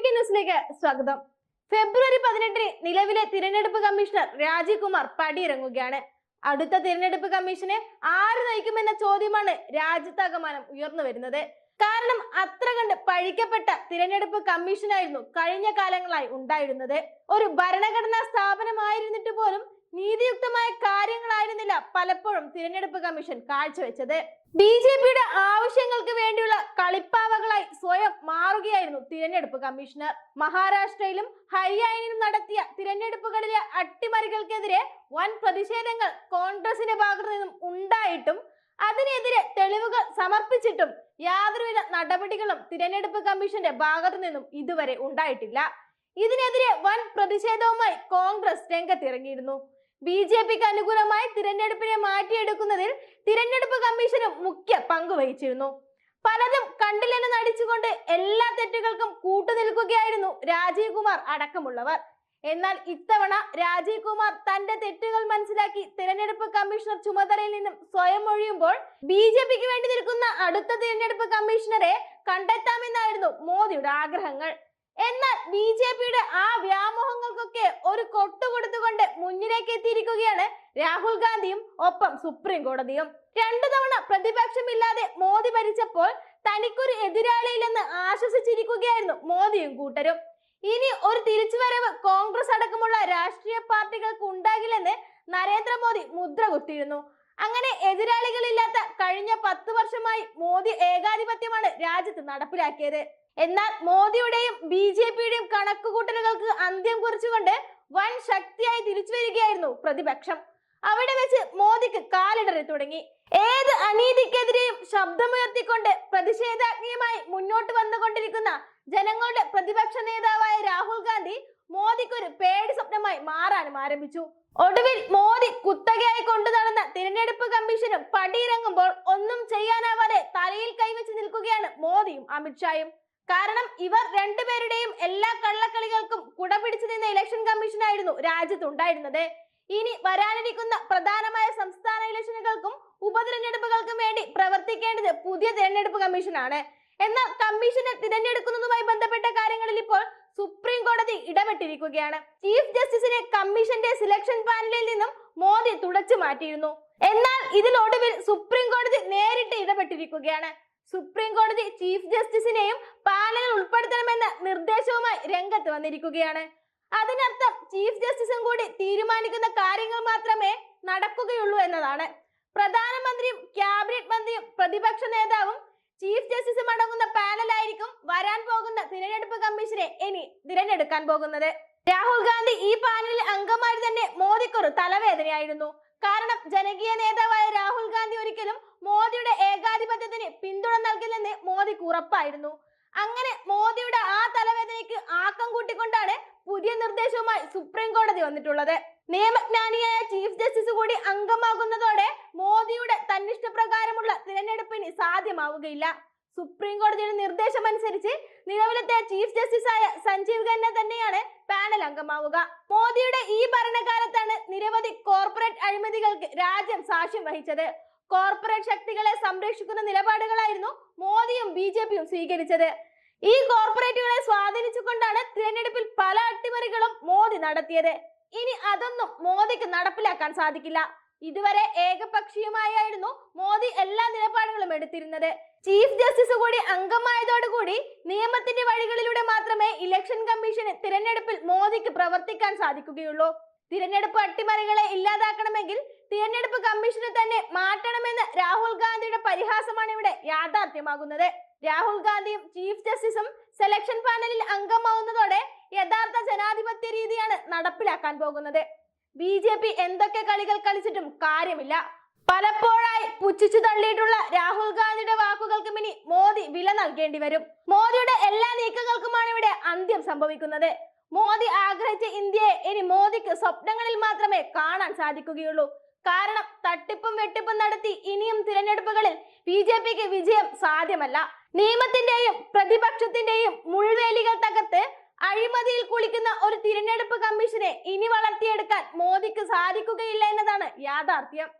ന്യൂസിലേക്ക് സ്വാഗതം. ഫെബ്രുവരി പതിനെട്ടിന് നിലവിലെ തിരഞ്ഞെടുപ്പ് കമ്മീഷണർ രാജീവ് കുമാർ പടിയിറങ്ങുകയാണ്. അടുത്ത തിരഞ്ഞെടുപ്പ് കമ്മീഷനെ ആര് നയിക്കുമെന്ന ചോദ്യമാണ് രാജ്യത്താകമാനം ഉയർന്നു വരുന്നത്. കാരണം അത്ര കണ്ട് പഴിക്കപ്പെട്ട തിരഞ്ഞെടുപ്പ് കമ്മീഷനായിരുന്നു കഴിഞ്ഞ കാലങ്ങളായി ഉണ്ടായിരുന്നത്. ഒരു ഭരണഘടനാ സ്ഥാപനമായിരുന്നിട്ട് പോലും നീതിയുക്തമായ കാര്യങ്ങളായിരുന്നില്ല പലപ്പോഴും തിരഞ്ഞെടുപ്പ് കമ്മീഷൻ കാഴ്ചവെച്ചത്. ബി ജെ പിയുടെ ആവശ്യങ്ങൾക്ക് വേണ്ടിയുള്ള കളിപ്പാവകളായി സ്വയം മാറുകയായിരുന്നു തിരഞ്ഞെടുപ്പ് കമ്മീഷണർ. മഹാരാഷ്ട്രയിലും ഹരിയാനയിലും നടത്തിയ തിരഞ്ഞെടുപ്പുകളിലെ അട്ടിമറികൾക്കെതിരെ വൻ പ്രതിഷേധങ്ങൾ കോൺഗ്രസിന്റെ ഭാഗത്തു നിന്നും ഉണ്ടായിട്ടും അതിനെതിരെ തെളിവുകൾ സമർപ്പിച്ചിട്ടും യാതൊരുവിധ നടപടികളും തിരഞ്ഞെടുപ്പ് കമ്മീഷന്റെ ഭാഗത്തു നിന്നും ഇതുവരെ ഉണ്ടായിട്ടില്ല. ഇതിനെതിരെ വൻ പ്രതിഷേധവുമായി കോൺഗ്രസ് രംഗത്തിറങ്ങിയിരുന്നു. ബി ജെ പിക്ക് അനുകൂലമായി തിരഞ്ഞെടുപ്പിനെ മാറ്റിയെടുക്കുന്നതിൽ തിരഞ്ഞെടുപ്പ് കമ്മീഷനും മുഖ്യ പങ്ക് വഹിച്ചിരുന്നു. പലതും കണ്ടില്ലെന്ന് നടിച്ചുകൊണ്ട് എല്ലാ തെറ്റുകൾക്കും കൂട്ടുനിൽക്കുകയായിരുന്നു രാജീവ് കുമാർ അടക്കമുള്ളവർ. എന്നാൽ ഇത്തവണ രാജീവ് കുമാർ തന്റെ തെറ്റുകൾ മനസ്സിലാക്കി തിരഞ്ഞെടുപ്പ് കമ്മീഷണർ ചുമതലയിൽ നിന്നും സ്വയം ഒഴിയുമ്പോൾ ബി ജെ പിക്ക് വേണ്ടി നിൽക്കുന്ന അടുത്ത തിരഞ്ഞെടുപ്പ് കമ്മീഷണറെ കണ്ടെത്താമെന്നായിരുന്നു മോദിയുടെ ആഗ്രഹങ്ങൾ. എന്നാൽ ബി ജെ പിയുടെ ആ വ്യാമോഹങ്ങൾക്കൊക്കെ ഒരു കൊട്ടു കൊടുത്തുകൊണ്ട് മുന്നിലേക്ക് എത്തിയിരിക്കുകയാണ് രാഹുൽ ഗാന്ധിയും ഒപ്പം സുപ്രീം കോടതിയും. രണ്ടു തവണ പ്രതിപക്ഷമില്ലാതെ മോദി ഭരിച്ചപ്പോൾ തനിക്കൊരു എതിരാളിയില്ലെന്ന് ആശ്വസിച്ചിരിക്കുകയായിരുന്നു മോദിയും കൂട്ടരും. ഇനി ഒരു തിരിച്ചുവരവ് കോൺഗ്രസ് അടക്കമുള്ള രാഷ്ട്രീയ പാർട്ടികൾക്ക് ഉണ്ടാകില്ലെന്ന് നരേന്ദ്രമോദി മുദ്ര കുത്തിയിരുന്നു. അങ്ങനെ എതിരാളികളില്ലാത്ത കഴിഞ്ഞ പത്ത് വർഷമായി മോദി ഏകാധിപത്യമാണ് രാജ്യത്ത് നടപ്പിലാക്കിയത്. എന്നാൽ മോദിയുടെയും ബി ജെ പിയുടെയും കണക്കുകൂട്ടലുകൾക്ക് അന്ത്യം കുറിച്ചുകൊണ്ട് വൻ ശക്തിയായി തിരിച്ചു വരികയായിരുന്നു പ്രതിപക്ഷം. അവിടെ വെച്ച് മോദിക്ക് കാലിടറി തുടങ്ങി. ഏത് അനീതിക്കെതിരെയും ശബ്ദമുയർത്തിക്കൊണ്ട് പ്രതിഷേധാഗ്നിയുമായി മുന്നോട്ട് വന്നുകൊണ്ടിരിക്കുന്ന ജനങ്ങളുടെ പ്രതിപക്ഷ നേതാവായ രാഹുൽ ഗാന്ധി മോദിക്കൊരു പേടി സ്വപ്നമായി മാറാനും ആരംഭിച്ചു. ഒടുവിൽ മോദി കുത്തകയായി കൊണ്ടു നടന്ന തിരഞ്ഞെടുപ്പ് കമ്മീഷനും പടിയിറങ്ങുമ്പോൾ ഒന്നും ചെയ്യാനാവാതെ തലയിൽ കൈവച്ച് നിൽക്കുകയാണ് മോദിയും അമിത്ഷായും. കാരണം ഇവർ രണ്ടുപേരുടെയും എല്ലാ കള്ളക്കളികൾക്കും കുട പിടിച്ചു നിന്ന ഇലക്ഷൻ കമ്മീഷനായിരുന്നു രാജ്യത്തുണ്ടായിരുന്നത്. ഇനി വരാനിരിക്കുന്ന പ്രധാനമായ സംസ്ഥാന ഇലക്ഷനുകൾക്കും ഉപതിരഞ്ഞെടുപ്പുകൾക്കും വേണ്ടി പ്രവർത്തിക്കേണ്ടത് പുതിയ തിരഞ്ഞെടുപ്പ് കമ്മീഷനാണ്. എന്നാൽ കമ്മീഷനെ തിരഞ്ഞെടുക്കുന്നതുമായി ബന്ധപ്പെട്ട ഇടപെട്ടിരിക്കുകയാണ് ചീഫ് ജസ്റ്റിസിനെ കമ്മീഷന്റെ സിലക്ഷൻ പാനലിൽ നിന്നും മോദി തുടച്ചു മാറ്റിയിരുന്നു. എന്നാൽ ഇതിനൊടുവിൽ സുപ്രീം കോടതി നേരിട്ട് ഇടപെട്ടിരിക്കുകയാണ്. സുപ്രീം കോടതി ചീഫ് ജസ്റ്റിസിനെയും പാനലിൽ ഉൾപ്പെടുത്തണമെന്ന നിർദ്ദേശവുമായി രംഗത്ത് വന്നിരിക്കുകയാണ്. അതിനർത്ഥം ചീഫ് ജസ്റ്റിസും കൂടി തീരുമാനിക്കുന്ന കാര്യങ്ങൾ മാത്രമേ നടക്കുകയുള്ളൂ എന്നതാണ്. പ്രധാനമന്ത്രിയും ക്യാബിനറ്റ് മന്ത്രിയും പ്രതിപക്ഷ നേതാവും ചീഫ് ജസ്റ്റിസും അടങ്ങുന്ന പാനലായിരിക്കും വരാൻ പോകുന്ന തിരഞ്ഞെടുപ്പ് കമ്മീഷനെ ഇനി തിരഞ്ഞെടുക്കാൻ പോകുന്നത്. രാഹുൽ ഗാന്ധി ഈ പാനലിൽ അംഗമായി തന്നെ മോദിക്കൊരു തലവേദനയായിരുന്നു. കാരണം ജനകീയ നേതാവായ രാഹുൽ ഗാന്ധി ഒരിക്കലും മോദിയുടെ ഏകാധിപത്യത്തിന് പിന്തുണ നൽകില്ലെന്ന് മോദിക്ക് ഉറപ്പായിരുന്നു. അങ്ങനെ മോദിയുടെ ആ തലവേദനയ്ക്ക് ആക്കം കൂട്ടിക്കൊണ്ടാണ് പുതിയ നിർദ്ദേശവുമായി സുപ്രീം കോടതി വന്നിട്ടുള്ളത്. നിയമജ്ഞാനിയായ ചീഫ് ജസ്റ്റിസ് കൂടി അംഗമാകുന്നതോടെ മോദിയുടെ തന്നിഷ്ടപ്രകാരമുള്ള തിരഞ്ഞെടുപ്പിന് സാധ്യമാവുകയില്ല. സുപ്രീം കോടതിയുടെ നിർദ്ദേശം അനുസരിച്ച് നിലവിലത്തെ ചീഫ് ജസ്റ്റിസ് ആയ സഞ്ജീവ് ഖന്ന തന്നെയാണ് പാനൽ അംഗമാവുക. മോദിയുടെ ഈ ഭരണകാലത്താണ് നിരവധി കോർപ്പറേറ്റ് അഴിമതികൾക്ക് രാജ്യം സാക്ഷ്യം വഹിച്ചത്. കോർപ്പറേറ്റ് ശക്തികളെ സംരക്ഷിക്കുന്ന നിലപാടുകളായിരുന്നു മോദിയും ബി ജെ പിയും സ്വീകരിച്ചത്. ഈ കോർപ്പറേറ്റുകളെ സ്വാധീനിച്ചുകൊണ്ടാണ് തിരഞ്ഞെടുപ്പിൽ പല അട്ടിമറികളും മോദി നടത്തിയത്. ഇനി അതൊന്നും മോദിക്ക് നടപ്പിലാക്കാൻ സാധിക്കില്ല. ഇതുവരെ ഏകപക്ഷീയമായായിരുന്നു മോദി എല്ലാ നിലപാടുകളും എടുത്തിരുന്നത്. ചീഫ് ജസ്റ്റിസ് കൂടി അംഗമായതോടുകൂടി നിയമത്തിന്റെ വഴികളിലൂടെ മാത്രമേ ഇലക്ഷൻ കമ്മീഷന് തിരഞ്ഞെടുപ്പിൽ മോദിക്ക് പ്രവർത്തിക്കാൻ സാധിക്കുകയുള്ളൂ. തിരഞ്ഞെടുപ്പ് അട്ടിമറികളെ ഇല്ലാതാക്കണമെങ്കിൽ തിരഞ്ഞെടുപ്പ് കമ്മീഷനെ തന്നെ മാറ്റണമെന്ന് രാഹുൽ ഗാന്ധിയുടെ പരിഹാസമാണ് ഇവിടെ യാഥാർത്ഥ്യമാകുന്നത്. രാഹുൽ ഗാന്ധിയും ചീഫ് ജസ്റ്റിസും സെലക്ഷൻ പാനലിൽ അംഗമാവുന്നതോടെ യഥാർത്ഥ ജനാധിപത്യ രീതിയാണ് നടപ്പിലാക്കാൻ പോകുന്നത്. ബി ജെ പി എന്തൊക്കെ കളികൾ കളിച്ചിട്ടും കാര്യമില്ല. പലപ്പോഴായി പുച്ഛിച്ചു തള്ളിയിട്ടുള്ള രാഹുൽ ഗാന്ധിയുടെ വാക്കുകൾക്കും ഇനി മോദി വില നൽകേണ്ടി വരും. മോദിയുടെ എല്ലാ നീക്കങ്ങൾക്കുമാണ് ഇവിടെ അന്ത്യം സംഭവിക്കുന്നത്. മോദി ആഗ്രഹിച്ച ഇന്ത്യയെ ഇനി മോദിക്ക് സ്വപ്നങ്ങളിൽ മാത്രമേ കാണാൻ സാധിക്കുകയുള്ളൂ. കാരണം തട്ടിപ്പും വെട്ടിപ്പും നടത്തി ഇനിയും തിരഞ്ഞെടുപ്പുകളിൽ ബി ജെ പിക്ക് വിജയം സാധ്യമല്ല. നിയമത്തിന്റെയും തകർത്ത് അഴിമതിയിൽ കുളിക്കുന്ന ഒരു തിരഞ്ഞെടുപ്പ് കമ്മീഷനെ ഇനി വളർത്തിയെടുക്കാൻ മോദിക്ക് സാധിക്കുകയില്ല എന്നതാണ് യാഥാർത്ഥ്യം.